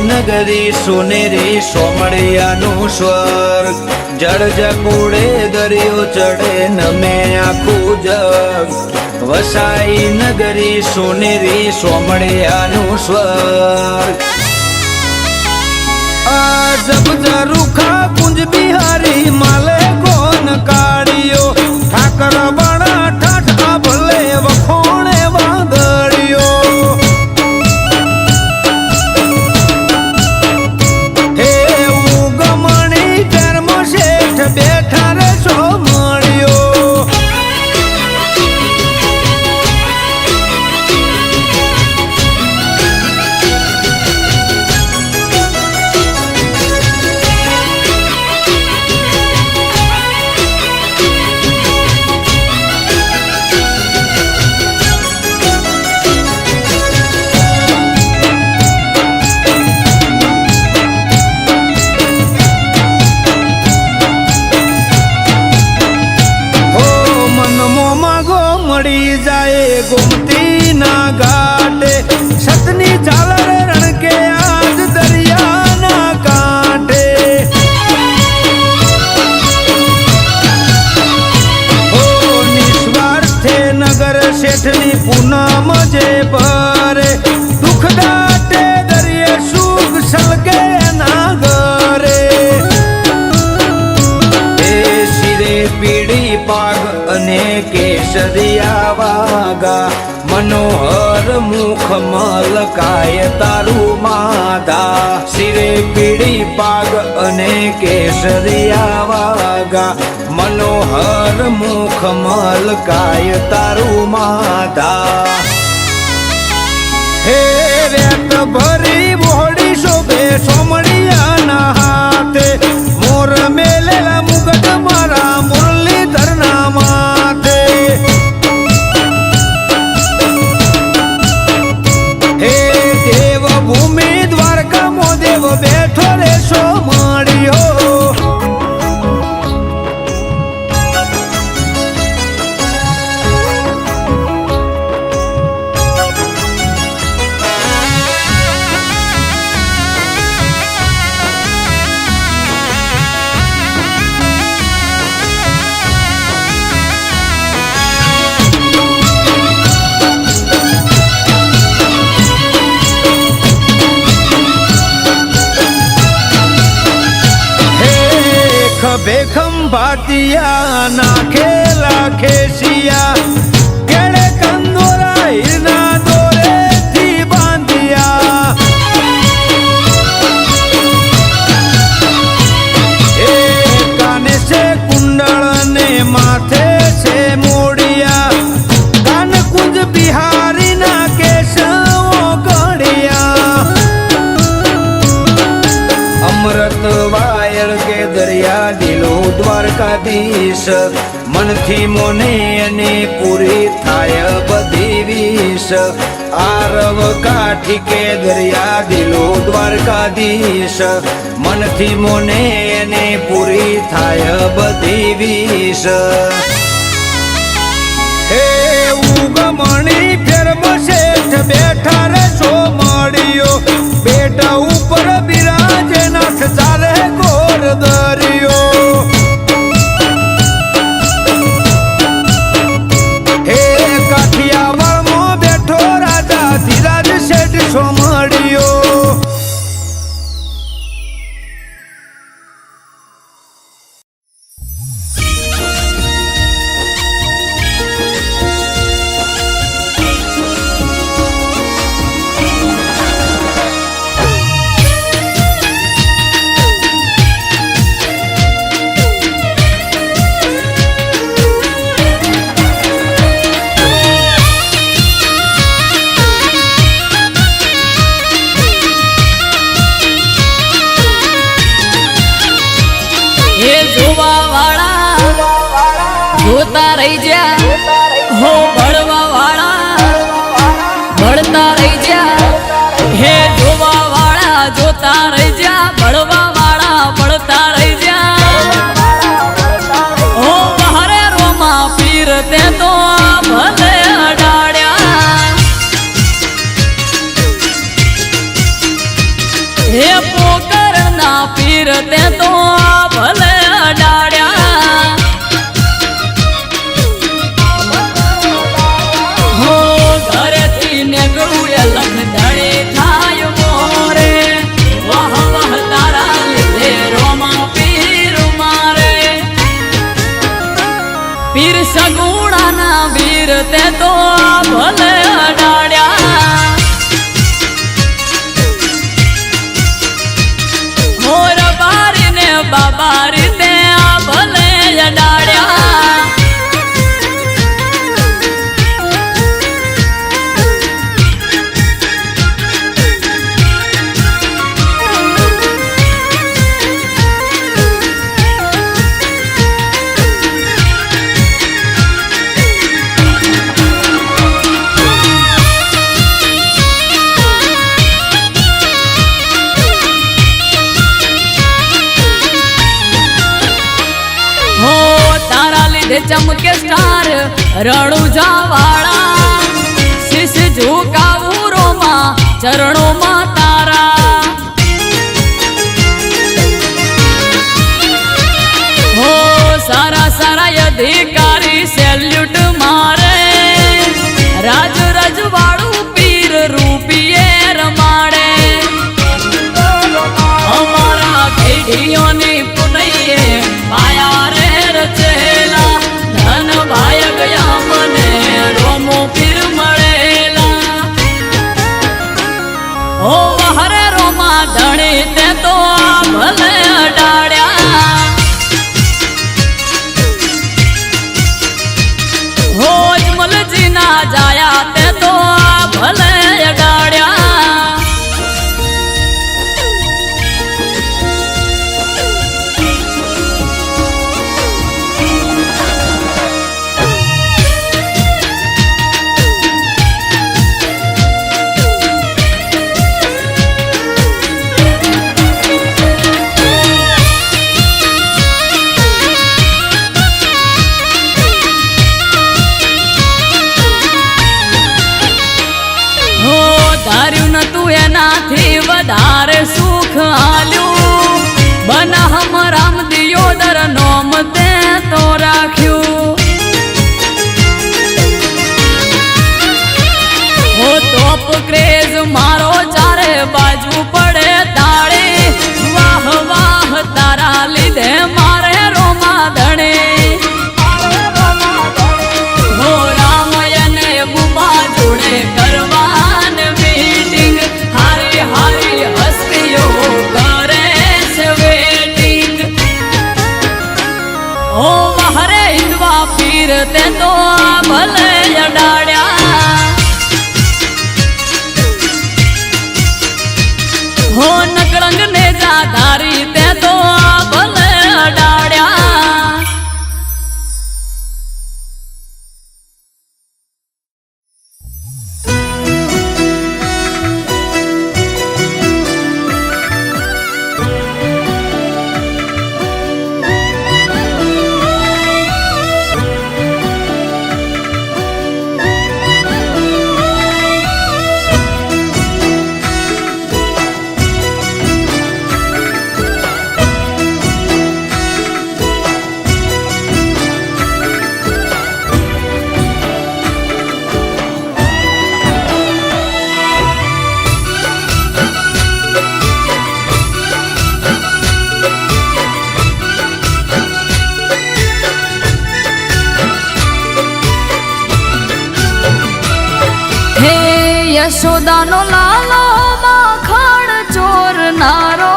નગરી સોનેરી સોમળિયાનું સ્વર્ગ. જળ જકુડે દરિયો ચડે નમે આખું જગ. વસાઈ નગરી સોનેરી સોમળિયાનું સ્વર્ગ. અજબ ઝરૂખા કુંજ બિહારી માલે કોન કાઢ્યો ઠાકર બણા ઠાઠા ભલે વખોણે મળી જાય ગોમતી ના ઘાટે. સતની ઝાલર રણકે આજ દરિયાના કાંઠે હો નિસ્વાર્થે નગર શેઠની પૂનમ જે ભરે પાગ અને કેસરિયા વાગા મનોહર મુખ મલકાય તારું માધા. શિરે પીળી પાગ અને કેસરિયા વાગા મનોહર મુખ મલકાય તારું માધા. હે રેત ભરી ખંભાતિયા નાખેલા ખેસિયા. કેળે ન્યાયાધીશ મનથી મોને અને પૂરી થાય બધી વિશ આરવ કાઠી કે દરિયા દિલો દ્વારકાધીશ. મનથી મોને અને પૂરી થાય બધી વિશ હે ઉગમણી ફેરમ શેઠ બેઠા રે જોતા રહી જા હો ભળવા વાળા ભળતા રહી જા હે જોવા વાળા જોતા રહી જા ભળવા વાળા ભળતા રહી જા હો બહારે રોમા પીર તે તો ભલે અડાડ્યા. હે પોકર ના પીર તે તો બારી રીતે આ ભલે અડાડ્યા તારા ચમકે સ્ટાર, રણુજા વાળા. શીશ ઝુકાવું રોમાં, ચરણોમાં તારા. હો, સારા સારા અધિકારી, સેલ્યુટ મારે. રાજ રજવાડું પીર રૂપિયે રમાડે. અમારા પેઢીઓની ભલે વધારે સુખ આલ્યું. બના હમ રામ દિયોદર નોમ તે તો રાખ્યું યશોદાનો લાલો માખણ ચોરનારો.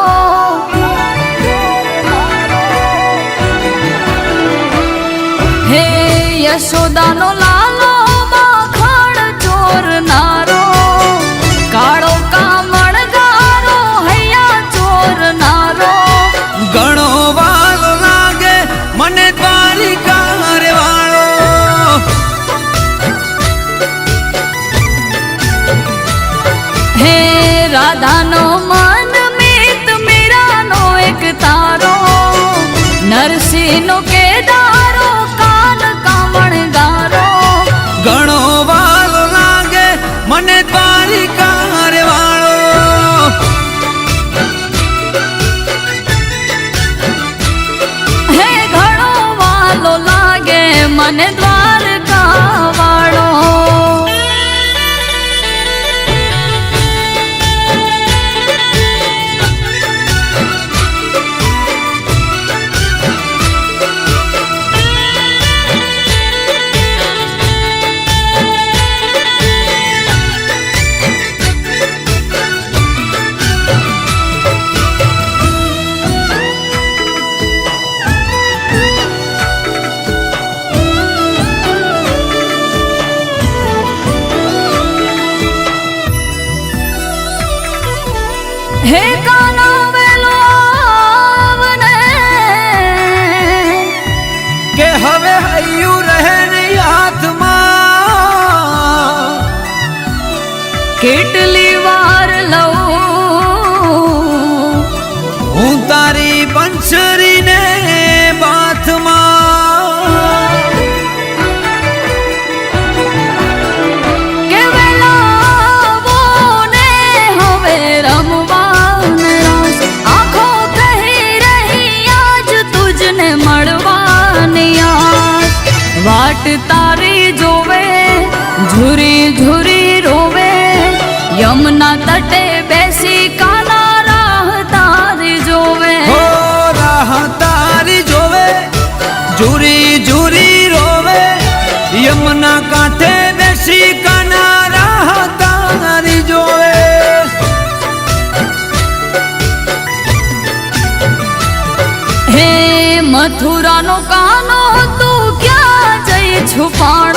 હે યશોદાનો કેટલી વાર લઉં? હું તારી બંસરીને બાથમાં કે વેલાવો ને હવે રમવાને આંખો કહી રહી આજ તુજને મળવાની આસ યમુના તટે બેસી કાના રાહ તારી જોવે. હો રાહ તારી જોવે જુરી ઝુરી રોવે. યમુના કાંઠે બેસી કાના રાહ તારી જોવે. હે મથુરાનો કાનો તું ક્યાં જઈ છુપાણો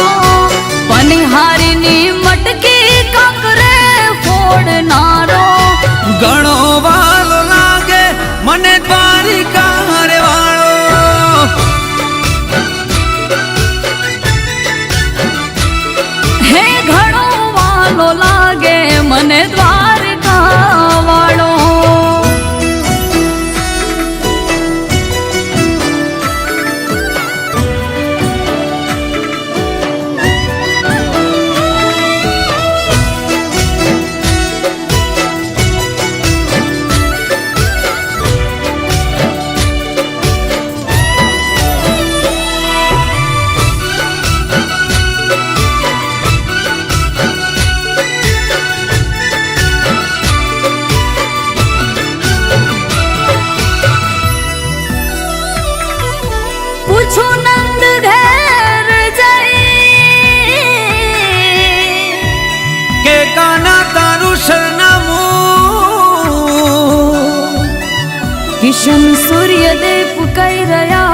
કિશન સૂર્યદેવ પુકાઈ રહ્યા.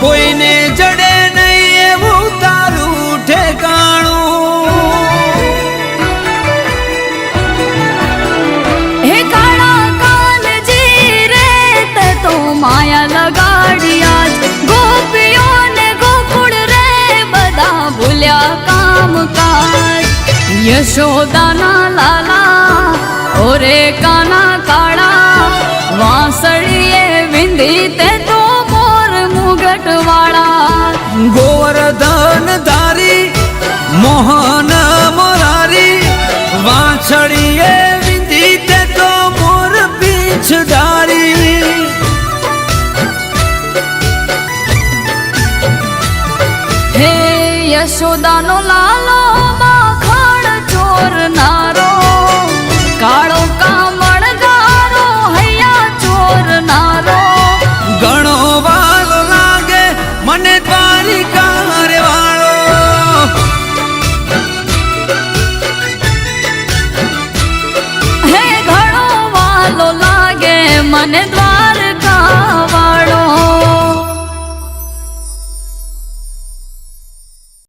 કોઈને જડે નહીં એવું તારું ઠેકાણું. હે કાળા કાનજી રે તે તો માયા લગાડ્યા જ. ગોપીઓને ગોકુળ રે બધા ભૂલ્યા કામ કાજ. યશોદાના લાલા ઓરે કાના કાળા વાંસળીએ વિંધી તે તો મોર મુગટ વાળા. ગોવર્ધન ધારી મોહન મોરારી વાછડીએ વિંધી તે તો મોર પીછ ધારી. હે યશોદાનો લાલો માખણ ચોરનારો કાળો